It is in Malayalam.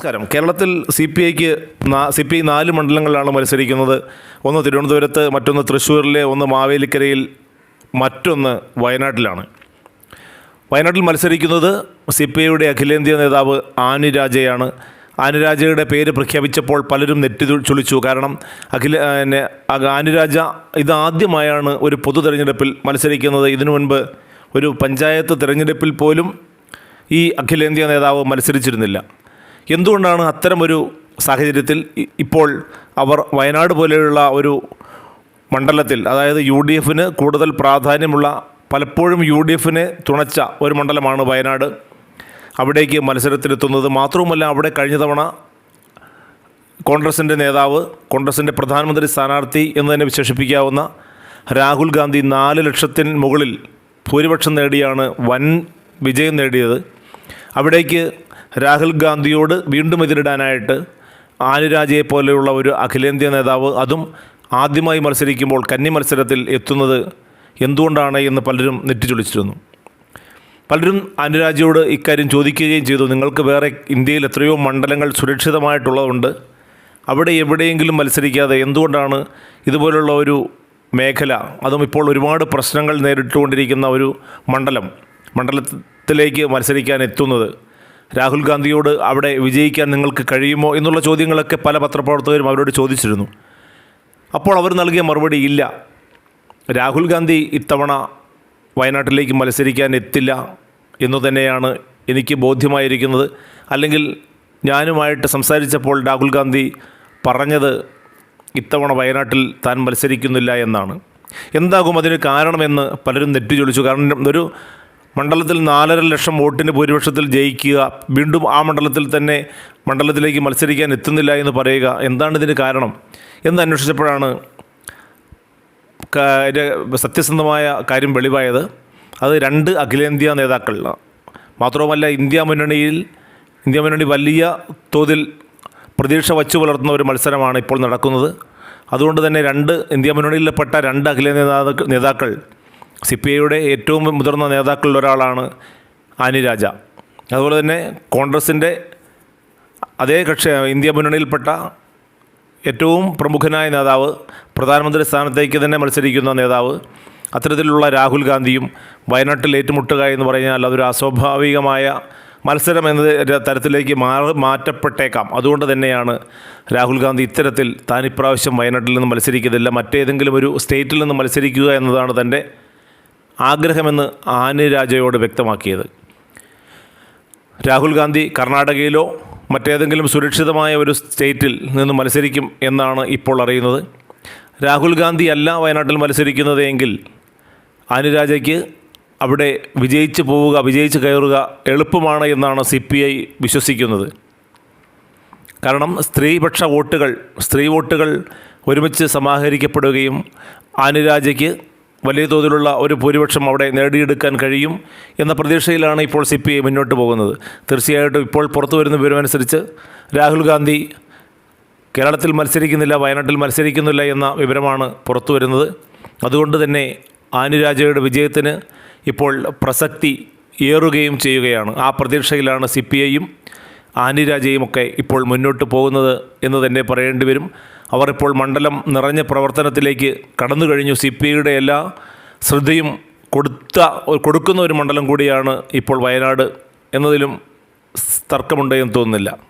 നമസ്കാരം. കേരളത്തിൽ സി പി ഐക്ക് സി പി ഐ നാല് മണ്ഡലങ്ങളിലാണ് മത്സരിക്കുന്നത്. ഒന്ന് തിരുവനന്തപുരത്ത് മറ്റൊന്ന് തൃശ്ശൂരിലെ ഒന്ന് മാവേലിക്കരയിൽ മറ്റൊന്ന് വയനാട്ടിലാണ്. വയനാട്ടിൽ മത്സരിക്കുന്നത് സി പി ഐയുടെ അഖിലേന്ത്യാ നേതാവ് ആനി രാജയാണ്. ആനുരാജയുടെ പേര് പ്രഖ്യാപിച്ചപ്പോൾ പലരും നെറ്റി ചുളിച്ചു കാരണം അഖില ആനുരാജ ആനി രാജ ഇതാദ്യമായാണ് ഒരു പൊതു തെരഞ്ഞെടുപ്പിൽ മത്സരിക്കുന്നത്. ഇതിനു മുൻപ് ഒരു പഞ്ചായത്ത് തിരഞ്ഞെടുപ്പിൽ പോലും ഈ അഖിലേന്ത്യാ നേതാവ് മത്സരിച്ചിരുന്നില്ല. എന്തുകൊണ്ടാണ് അത്തരമൊരു സാഹചര്യത്തിൽ ഇപ്പോൾ അവർ വയനാട് പോലെയുള്ള ഒരു മണ്ഡലത്തിൽ അതായത് യു ഡി എഫിന് കൂടുതൽ പ്രാധാന്യമുള്ള പലപ്പോഴും യു ഡി എഫിനെ തുണച്ച ഒരു മണ്ഡലമാണ് വയനാട്. അവിടേക്ക് മത്സരത്തിലെത്തുന്നത് മാത്രവുമല്ല അവിടെ കഴിഞ്ഞ തവണ കോൺഗ്രസിന്റെ നേതാവ് കോൺഗ്രസിന്റെ പ്രധാനമന്ത്രി സ്ഥാനാർത്ഥി എന്ന് തന്നെ വിശേഷിപ്പിക്കാവുന്ന രാഹുൽ ഗാന്ധി നാല് ലക്ഷത്തിന് മുകളിൽ ഭൂരിപക്ഷം നേടിയാണ് വൻ വിജയം നേടിയത്. അവിടേക്ക് രാഹുൽ ഗാന്ധിയോട് വീണ്ടും എതിരിടാനായിട്ട് ആനുരാജയെ പോലെയുള്ള ഒരു അഖിലേന്ത്യാ നേതാവ് അതും ആദ്യമായി മത്സരിക്കുമ്പോൾ കന്നി മത്സരത്തിൽ എത്തുന്നത് എന്തുകൊണ്ടാണ് എന്ന് പലരും നെറ്റിച്ചൊളിച്ചിരുന്നു പലരും അനുരാജയോട് ഇക്കാര്യം ചോദിക്കുകയും ചെയ്തു. നിങ്ങൾക്ക് വേറെ ഇന്ത്യയിൽ എത്രയോ മണ്ഡലങ്ങൾ സുരക്ഷിതമായിട്ടുള്ളതുണ്ട്. അവിടെ എവിടെയെങ്കിലും മത്സരിക്കാതെ എന്തുകൊണ്ടാണ് ഇതുപോലുള്ള ഒരു മേഖല അതും ഇപ്പോൾ ഒരുപാട് പ്രശ്നങ്ങൾ നേരിട്ടുകൊണ്ടിരിക്കുന്ന ഒരു മണ്ഡലം മണ്ഡലത്തിലേക്ക് മത്സരിക്കാൻ എത്തുന്നത്? രാഹുൽ ഗാന്ധിയോട് അവിടെ വിജയിക്കാൻ നിങ്ങൾക്ക് കഴിയുമോ എന്നുള്ള ചോദ്യങ്ങളൊക്കെ പല പത്രപ്രവർത്തകരും അവരോട് ചോദിച്ചിരുന്നു. അപ്പോൾ അവർ നൽകിയ മറുപടി ഇല്ല. രാഹുൽ ഗാന്ധി ഇത്തവണ വയനാട്ടിലേക്ക് മത്സരിക്കാൻ എത്തില്ല എന്നു തന്നെയാണ് എനിക്ക് ബോധ്യമായിരിക്കുന്നത്. അല്ലെങ്കിൽ ഞാനുമായിട്ട് സംസാരിച്ചപ്പോൾ രാഹുൽ ഗാന്ധി പറഞ്ഞത് ഇത്തവണ വയനാട്ടിൽ താൻ മത്സരിക്കുന്നില്ല എന്നാണ്. എന്താകും അതിന് കാരണമെന്ന് പലരും നെറ്റിച്ചൊളിച്ചു കാരണം ഒരു മണ്ഡലത്തിൽ നാലര ലക്ഷം വോട്ടിന് ഭൂരിപക്ഷത്തിൽ ജയിക്കുക. വീണ്ടും ആ മണ്ഡലത്തിൽ തന്നെ മണ്ഡലത്തിലേക്ക് മത്സരിക്കാൻ എത്തുന്നില്ല എന്ന് പറയുക. എന്താണ് ഇതിന് കാരണം? എന്ന് അന്വേഷിച്ചപ്പോഴാണ് സത്യസന്ധമായ കാര്യം വെളിവായത്. അത് രണ്ട് അഖിലേന്ത്യാ നേതാക്കൾ. മാത്രവുമല്ല ഇന്ത്യ മുന്നണിയിൽ ഇന്ത്യ മുന്നണി വലിയ തോതിൽ പ്രതീക്ഷ വച്ചു പുലർത്തുന്ന ഒരു മത്സരമാണ് ഇപ്പോൾ നടക്കുന്നത്. അതുകൊണ്ട് തന്നെ രണ്ട് ഇന്ത്യ മുന്നണിയിൽപ്പെട്ട രണ്ട് അഖിലേന്ത്യാ നേതാക്കൾ സി പി ഐയുടെ ഏറ്റവും മുതിർന്ന നേതാക്കളിൽ ഒരാളാണ് ആനിരാജ അതുപോലെ തന്നെ കോൺഗ്രസിന്റെ അതേ കക്ഷി ഇന്ത്യ മുന്നണിയിൽപ്പെട്ട ഏറ്റവും പ്രമുഖനായ നേതാവ് പ്രധാനമന്ത്രി സ്ഥാനത്തേക്ക് തന്നെ മത്സരിക്കുന്ന നേതാവ് അത്തരത്തിലുള്ള രാഹുൽ ഗാന്ധിയും വയനാട്ടിൽ ഏറ്റുമുട്ടുക എന്ന് പറഞ്ഞാൽ അതൊരു അസ്വാഭാവികമായ മത്സരം എന്ന തരത്തിലേക്ക് മാറി മാറ്റപ്പെട്ടേക്കാം. അതുകൊണ്ട് തന്നെയാണ് രാഹുൽ ഗാന്ധി ഇത്തരത്തിൽ താൻ ഇപ്രാവശ്യം വയനാട്ടിൽ നിന്ന് മത്സരിക്കുന്നില്ല മറ്റേതെങ്കിലും ഒരു സ്റ്റേറ്റിൽ നിന്ന് മത്സരിക്കുക എന്നതാണ് തന്റെ ആഗ്രഹമെന്ന് ആനി രാജയോട് വ്യക്തമാക്കിയത്. രാഹുൽ ഗാന്ധി കർണാടകയിലോ മറ്റേതെങ്കിലും സുരക്ഷിതമായ ഒരു സ്റ്റേറ്റിൽ നിന്ന് മത്സരിക്കും എന്നാണ് ഇപ്പോൾ അറിയുന്നത്. രാഹുൽ ഗാന്ധി അല്ല വയനാട്ടിൽ മത്സരിക്കുന്നത് എങ്കിൽ അനുരാജയ്ക്ക് അവിടെ വിജയിച്ച് പോവുക വിജയിച്ച് കയറുക എളുപ്പമാണ് എന്നാണ് സി പി ഐ വിശ്വസിക്കുന്നത്. കാരണം സ്ത്രീപക്ഷ വോട്ടുകൾ സ്ത്രീ വോട്ടുകൾ ഒരുമിച്ച് സമാഹരിക്കപ്പെടുകയും ആനുരാജയ്ക്ക് വലിയ തോതിലുള്ള ഒരു ഭൂരിപക്ഷം അവിടെ നേടിയെടുക്കാൻ കഴിയും എന്ന പ്രതീക്ഷയിലാണ് ഇപ്പോൾ സി പി ഐ മുന്നോട്ട് പോകുന്നത്. തീർച്ചയായിട്ടും ഇപ്പോൾ പുറത്തു വരുന്ന വിവരമനുസരിച്ച് രാഹുൽ ഗാന്ധി കേരളത്തിൽ മത്സരിക്കുന്നില്ല വയനാട്ടിൽ മത്സരിക്കുന്നില്ല എന്ന വിവരമാണ് പുറത്തു വരുന്നത്. അതുകൊണ്ട് തന്നെ ആനുരാജയുടെ വിജയത്തിന് ഇപ്പോൾ പ്രസക്തി ഏറുകയും ചെയ്യുകയാണ്. ആ പ്രതീക്ഷയിലാണ് സി പി ഐയും ആനിരാജയുമൊക്കെ ഇപ്പോൾ മുന്നോട്ട് പോകുന്നത് എന്ന് തന്നെ പറയേണ്ടി വരും. അവർ ഇപ്പോൾ മണ്ഡലം നിറഞ്ഞ പ്രവർത്തനത്തിലേക്ക് കടന്നു കഴിഞ്ഞു. സി പി ഐയുടെ എല്ലാ ശ്രദ്ധയും കൊടുത്ത കൊടുക്കുന്ന ഒരു മണ്ഡലം കൂടിയാണ് ഇപ്പോൾ വയനാട്. എന്നതിലും തർക്കമുണ്ടെന്ന് തോന്നുന്നില്ല.